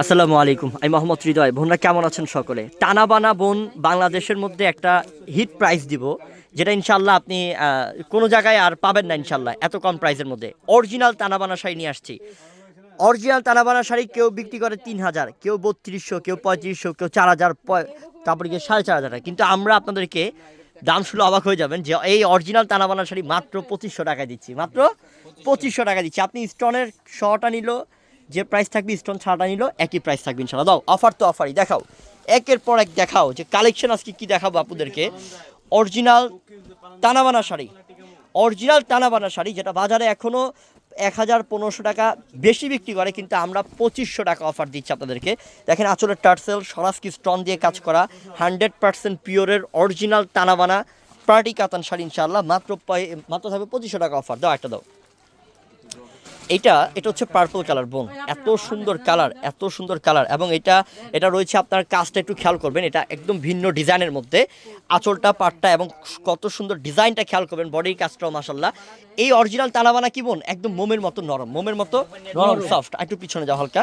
আসসালামু আলাইকুম, আমি মোহাম্মদ হৃদয়। বোনরা কেমন আছেন সকলে? টানা বানা বোন বাংলাদেশের মধ্যে একটা হিট প্রাইস দিব, যেটা ইনশাল্লাহ আপনি কোনো জায়গায় আর পাবেন না ইনশাল্লাহ এত কম প্রাইসের মধ্যে। অরিজিনাল টানাবানা শাড়ি নিয়ে আসছি। অরিজিনাল টানাবানা শাড়ি কেউ বিক্রি করে তিন হাজার, কেউ বত্রিশশো, কেউ পঁয়ত্রিশশো, কেউ চার হাজার তারপরে গিয়ে সাড়ে চার হাজার। টাকা। কিন্তু আমরা আপনাদেরকে দাম শুনে অবাক হয়ে যাবেন যে এই অরিজিনাল টানাবানা শাড়ি মাত্র পঁচিশশো টাকায় দিচ্ছি, মাত্র পঁচিশশো টাকা দিচ্ছি। আপনি স্টোনের শটা নিল যে প্রাইস থাকবে স্টোন ছাড়া নিল, একই প্রাইস থাকবে ইনশাল্লাহ দাও অফার তো অফারই দেখাও। একের পর এক দেখাও যে কালেকশন আজকে কি দেখাবো আপনাদেরকে। অরিজিনাল টানাবানা শাড়ি। অরিজিনাল টানাবানা শাড়ি যেটা বাজারে এখনও এক হাজার পনেরোশো টাকা বেশি বিক্রি করে, কিন্তু আমরা পঁচিশশো টাকা অফার দিচ্ছি আপনাদেরকে। দেখেন আচলের টার্সেল সরাসকি স্টন দিয়ে কাজ করা হান্ড্রেড পার্সেন্ট পিওরের অরিজিনাল টানাবানা পার্টি কাতান শাড়ি ইনশাল্লাহ মাত্র মাত্র থাকবে পঁচিশশো টাকা অফার দাও, একটা দাও। এটা এটা হচ্ছে পার্পল কালার বোন। এত সুন্দর কালার এত সুন্দর কালার এবং এটা এটা রয়েছে আপনার কাজটা একটু খেয়াল করবেন এটা একদম ভিন্ন ডিজাইনের মধ্যে। আঁচলটা পাটটা এবং কত সুন্দর ডিজাইনটা খেয়াল করবেন বডির কাজটাও মাসাল্লাহ এই অরিজিনাল তালাবানা কি বোন? একদম মোমের মতো নরম মোমের মতো নরম। সফট একটু পিছনে যাও হালকা।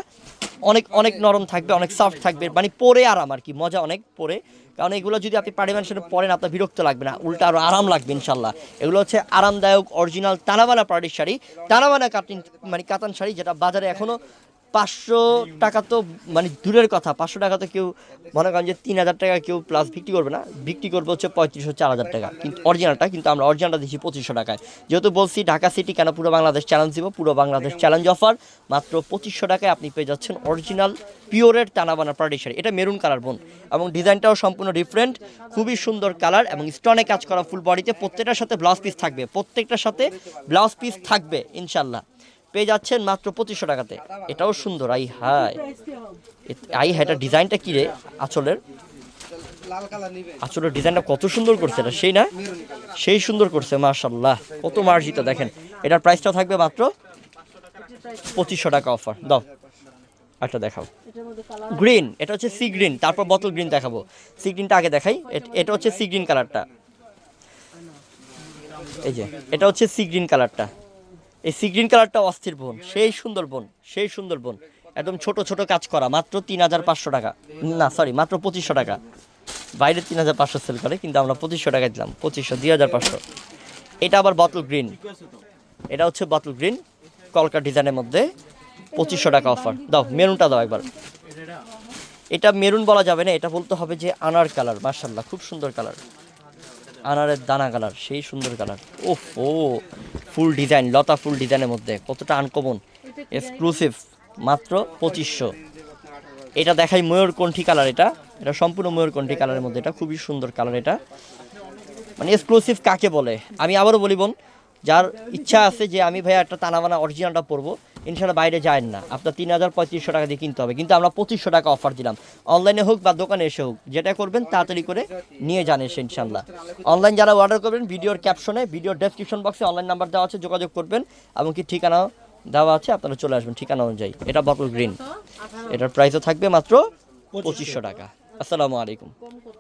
অনেক অনেক নরম থাকবে, অনেক সফট থাকবে মানে পরে আরাম আর কি, মজা অনেক পরে। কারণ এগুলো যদি আপনি পাড়ি মানুষের পরেন আপনার বিরক্ত লাগবে না, উল্টা আরও আরাম লাগবে ইনশাল্লাহ এগুলো হচ্ছে আরামদায়ক অরিজিনাল টানাবানা পাড়ির শাড়ি। তানাবানা কাটিং মানে কাতান শাড়ি, যেটা বাজারে এখনও পাঁচশো টাকা তো মানে দূরের কথা, পাঁচশো টাকা তো কেউ মনে করেন যে তিন হাজার টাকা কেউ প্লাস বিক্রি করবে না, বিক্রি করবে হচ্ছে পঁয়ত্রিশশো, চার হাজার টাকা। কিন্তু অরিজিনালটা কিন্তু আমরা অরিজিনালটা দিচ্ছি পঁচিশশো টাকায়। যেহেতু বলছি ঢাকা সিটি কেন পুরো বাংলাদেশ চ্যালেঞ্জ দিব? পুরো বাংলাদেশ চ্যালেঞ্জ অফার মাত্র পঁচিশশো টাকায় আপনি পেয়ে যাচ্ছেন অরিজিনাল পিওরের টানাবানা পার্টি শাড়ি। এটা মেরুন কালার বোন এবং ডিজাইনটাও সম্পূর্ণ ডিফারেন্ট খুবই সুন্দর কালার এবং স্টোনে কাজ করা ফুল বডিতে প্রত্যেকটার সাথে ব্লাউজ পিস থাকবে। প্রত্যেকটার সাথে ব্লাউজ পিস থাকবে, ইনশাল্লাহ। পেয়ে যাচ্ছেন মাত্র পঁচিশশো টাকাতে। এটাও সুন্দর, আই হাই আই হাই এটা ডিজাইনটা কি রে? আঁচলের? আঁচলের ডিজাইনটা কত সুন্দর করছে এটা, সেই না? সেই সুন্দর করছে মার্শাল্লাহ কত মার্জিত, দেখেন। এটার প্রাইসটা থাকবে মাত্র পঁচিশশো টাকা অফার দাও একটা দেখাও। গ্রিন এটা হচ্ছে সি গ্রিন তারপর বোতল গ্রিন দেখাবো। সি গ্রিনটা আগে দেখাই, এটা হচ্ছে সি গ্রিন কালারটা এই যে, এটা হচ্ছে সি গ্রিন কালারটা এই সি গ্রিন কালারটা অস্থির বোন, সেই সুন্দর বোন, সেই সুন্দর বোন। একদম ছোট ছোট কাজ করা, মাত্র তিন হাজার পাঁচশো টাকা। না সরি মাত্র পঁচিশশো টাকা। বাইরে তিন হাজার পাঁচশো সেল করে, কিন্তু আমরা পঁচিশশো টাকা দিলাম, পঁচিশশো, দুই হাজার পাঁচশো। এটা আবার বোতল গ্রিন এটা হচ্ছে বোতল গ্রিন কলকা ডিজাইনের মধ্যে পঁচিশশো টাকা অফার দাও, মেরুনটা দাও একবার। এটা মেরুন বলা যাবে না, এটা বলতে হবে যে আনার কালার মার্শাল্লাহ খুব সুন্দর কালার আনারের দানা কালার সেই সুন্দর কালার ওফ, ও ফুল ডিজাইন, লতা ফুল ডিজাইনের মধ্যে। কতটা আনকমন এক্সক্লুসিভ মাত্র পঁচিশশো। এটা দেখাই ময়ূরকণ্ঠী কালার এটা। এটা সম্পূর্ণ ময়ূরকণ্ঠী কালারের মধ্যে। এটা খুবই সুন্দর কালার এটা। মানে এক্সক্লুসিভ কাকে বলে? আমি আবারও বলি বোন, যার ইচ্ছা আছে যে আমি ভাইয়া একটা তানাবানা অরিজিনালটা পরবো ইনশাল্লাহ বাইরে যায় না। আপনার তিন হাজার পঁয়ত্রিশশো টাকা দিয়ে কিনতে হবে। কিন্তু আমরা পঁচিশশো টাকা অফার দিলাম। অনলাইনে হোক বা দোকানে এসে হোক, যেটা করবেন তাড়াতাড়ি করে নিয়ে যান এসে ইনশাল্লাহ। অনলাইন যারা অর্ডার করবেন, ভিডিওর ক্যাপশনে ভিডিওর ডেসক্রিপশন বক্সে অনলাইন নাম্বার দেওয়া আছে, যোগাযোগ করবেন। এমনকি ঠিকানাও দেওয়া আছে, আপনারা চলে আসবেন ঠিকানা অনুযায়ী। এটা বটল গ্রিন এটার প্রাইসও থাকবে মাত্র পঁচিশশো টাকা। আসসালামু আলাইকুম।